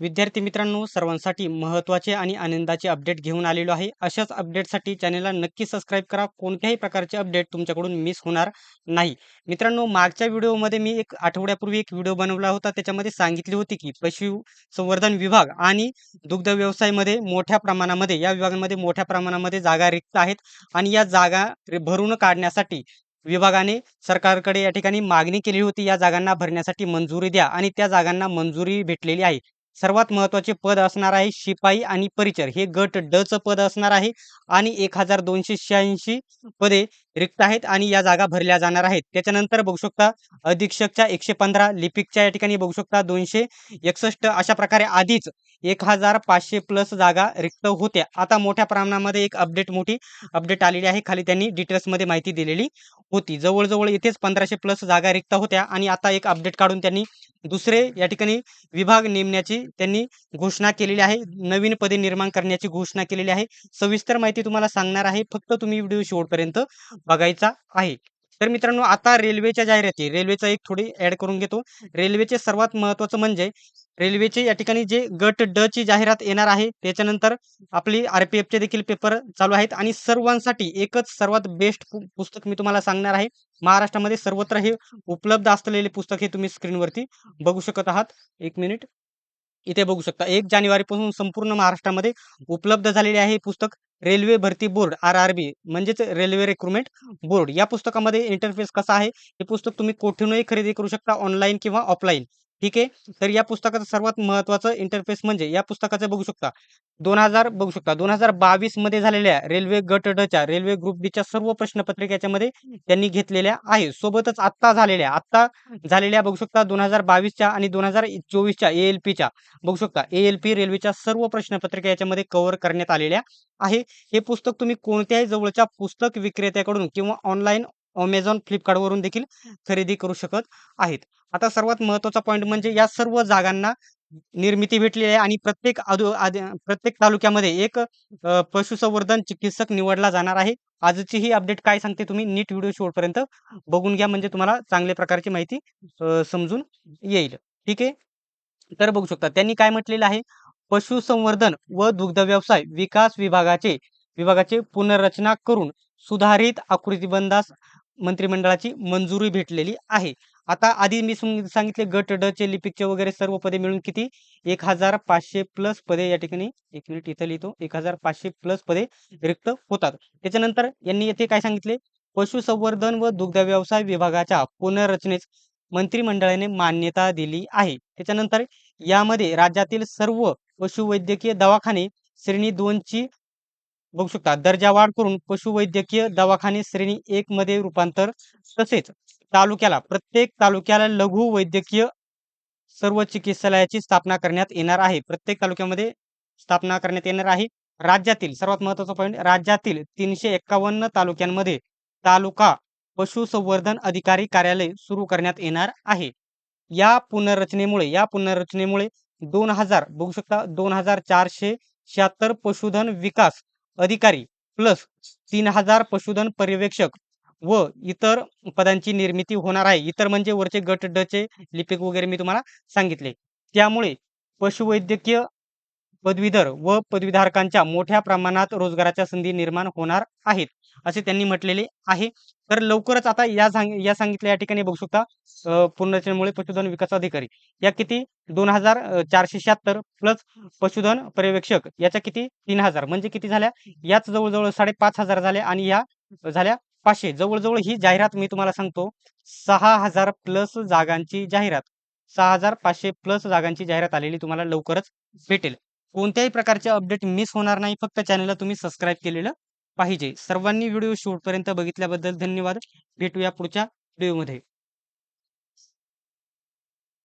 विद्यार्थी मित्रांनो सर्वांसाठी महत्त्वाचे आणि आनंदाचे अपडेट घेऊन आलेलो आहे. अशाच अपडेटसाठी चॅनलला नक्की सबस्क्राईब करा. कोणत्याही प्रकारचे अपडेट तुमच्याकडून मिस होणार नाही. मित्रांनो मागच्या व्हिडिओमध्ये मी एक आठवड्यापूर्वी एक व्हिडिओ बनवला होता. त्याच्यामध्ये सांगितले होते की पशुसंवर्धन विभाग आणि दुग्ध व्यवसायामध्ये मोठ्या प्रमाणामध्ये या विभागांमध्ये मोठ्या प्रमाणामध्ये जागा रिक्त आहेत आणि या जागा भरून काढण्यासाठी विभागाने सरकारकडे या ठिकाणी मागणी केली होती. या जागांना भरण्यासाठी मंजुरी द्या आणि त्या जागांना मंजुरी भेटलेली आहे. सर्वात महत्त्वाचे पद असणार आहे शिपाई आणि परिचर. हे गट ड चं पद असणार आहे आणि एक हजार दोनशे शहाऐंशी पदे रिक्त आहेत आणि या जागा भरल्या जाणार आहेत. त्याच्यानंतर बघू शकता अधीक्षकच्या एकशे पंधरा लिपिकच्या या ठिकाणी बघू शकता दोनशे एकसष्ट अशा प्रकारे आधीच एक हजार पाचशे प्लस जागा रिक्त होत्या. आता मोठ्या प्रमाणामध्ये एक अपडेट मोठी अपडेट आलेली आहे. खाली त्यांनी डिटेल्समध्ये माहिती दिलेली होती. जवळजवळ इथेच पंधराशे प्लस जागा रिक्त होत्या आणि आता एक अपडेट काढून त्यांनी दुसरे या ठिकाणी विभाग नेमण्याची त्यांनी घोषणा केलेली आहे. नवीन पदे निर्माण करण्याची घोषणा केलेली आहे. सविस्तर माहिती तुम्हाला सांगणार आहे. फक्त तुम्ही व्हिडिओ शेवटपर्यंत बघायचा आहे. तर मित्रांनो आता रेल्वेच्या जाहिराती. रेल्वेचा एक थोडी ऍड करून घेतो. रेल्वेचे सर्वात महत्वाचं म्हणजे रेल्वेचे या ठिकाणी जे गट ड ची जाहिरात येणार आहे त्याच्यानंतर आपली आरपीएफचे देखील पेपर चालू आहेत. आणि सर्वांसाठी एकच सर्वात बेस्ट पुस्तक मी तुम्हाला सांगणार आहे. महाराष्ट्रामध्ये सर्वत्र हे उपलब्ध असलेले पुस्तक हे तुम्ही स्क्रीनवरती बघू शकत आहात. एक मिनिट इथे बघू शकता. एक जानेवारीपासून संपूर्ण महाराष्ट्रामध्ये उपलब्ध झालेले आहे हे पुस्तक रेल्वे भरती बोर्ड आर आर बी म्हणजेच रेल्वे रिक्रुटमेंट बोर्ड. या पुस्तकामध्ये इंटरफेस कसा आहे? हे पुस्तक तुम्ही कोठूनही खरेदी करू शकता ऑनलाईन किंवा ऑफलाईन ठीक आहे? तर या पुस्तकाचं सर्वात महत्वाचं इंटरफेस म्हणजे या पुस्तकाचं बघू शकता. दोन हजार बघू शकता. दोन हजार बावीसमध्ये झालेल्या रेल्वे गट डच्या रेल्वे ग्रुप डीच्या सर्व प्रश्नपत्रिका याच्यामध्ये त्यांनी घेतलेल्या आहे. सोबतच आत्ता झालेल्या आत्ता झालेल्या बघू शकता दोन हजार बावीसच्या आणि दोन हजार चोवीसच्या ए एल पीच्या बघू शकता ए एल पी रेल्वेच्या सर्व प्रश्नपत्रिका याच्यामध्ये कव्हर करण्यात आलेल्या आहे. हे पुस्तक तुम्ही कोणत्याही जवळच्या पुस्तक विक्रेत्याकडून किंवा ऑनलाईन अमेझॉन फ्लिपकार्टवरून देखील खरेदी करू शकत आहेत. आता सर्वात महत्त्वाचा पॉईंट म्हणजे या सर्व जागांना निर्मिती भेटली आहे आणि प्रत्येक प्रत्येक तालुक्यामध्ये एक पशुसंवर्धन चिकित्सक निवडला जाणार आहे. आजची ही अपडेट काय सांगते तुम्ही? नीट व्हिडिओ शेवटपर्यंत बघून घ्या म्हणजे तुम्हाला चांगल्या प्रकारची माहिती समजून येईल. ठीक आहे? तर बघू शकता त्यांनी काय म्हटलेलं आहे? पशुसंवर्धन व दुग्ध व्यवसाय विकास विभागाचे विभागाचे पुनर्रचना करून सुधारित आकृतीबंधास मंत्रिमंडळाची मंजुरी भेटलेली आहे. आता आधी मी सांगितले गट ड चे लिपिकचे वगैरे सर्व पदे मिळून किती? एक हजार पाचशे प्लस पदे या ठिकाणी. एक मिनिट इथं लिहितो. एक हजार पाचशे प्लस पदे रिक्त होतात. त्याच्यानंतर यांनी येथे काय सांगितले? पशुसंवर्धन व दुग्ध व्यवसाय विभागाच्या पुनर्रचनेस मंत्रिमंडळाने मान्यता दिली आहे. त्याच्यानंतर यामध्ये राज्यातील सर्व पशुवैद्यकीय दवाखाने श्रेणी दोन ची बघू शकता. दर्जा वाढ करून पशुवैद्यकीय दवाखाने श्रेणी एक मध्ये रूपांतर तसेच तालुक्याला प्रत्येक तालुक्याला लघु वैद्यकीय सर्व चिकित्सालयाची स्थापना करण्यात येणार आहे. प्रत्येक तालुक्यामध्ये स्थापना करण्यात येणार आहे. राज्यातील सर्वात महत्त्वाचा पॉईंट राज्यातील तीनशे एक्कावन्न तालुक्यांमध्ये तालुका पशुसंवर्धन अधिकारी कार्यालय सुरू करण्यात येणार आहे. या पुनर्रचनेमुळे या पुनर्रचनेमुळे दोन हजार बघू शकता दोन हजार चारशे शहात्तर पशुधन विकास अधिकारी प्लस तीन हजार पशुधन पर्यवेक्षक व इतर पदांची निर्मिती होणार आहे. इतर म्हणजे वरचे गट ड चे लिपिक वगैरे मी तुम्हाला सांगितले. त्यामुळे पशुवैद्यकीय पदवीधर व पदवीधारकांच्या मोठ्या प्रमाणात रोजगाराच्या संधी निर्माण होणार आहेत असे त्यांनी म्हटलेले आहे. तर लवकरच आता या सांग या सांगितल्या या ठिकाणी बघू शकता अ, पुनर्रचनेमुळे पशुधन विकास अधिकारी. या किती? दोन हजार चारशे शहात्तर प्लस पशुधन पर्यवेक्षक. याच्या किती? तीन हजार. म्हणजे किती झाल्या? याच जवळजवळ साडेपाच हजार झाल्या आणि या झाल्या पाचशे. जवळजवळ ही जाहिरात मी तुम्हाला सांगतो सहा हजार प्लस जागांची जाहिरात. सहा हजार पाचशे प्लस जागांची जाहिरात आलेली तुम्हाला लवकरच भेटेल. कोणत्याही प्रकारचे अपडेट मिस होणार नाही. फक्त चॅनलला तुम्ही सबस्क्राईब केलेलं पाहिजे. सर्वांनी व्हिडिओ शेवटपर्यंत बघितल्याबद्दल धन्यवाद. भेटूया पुढच्या व्हिडिओमध्ये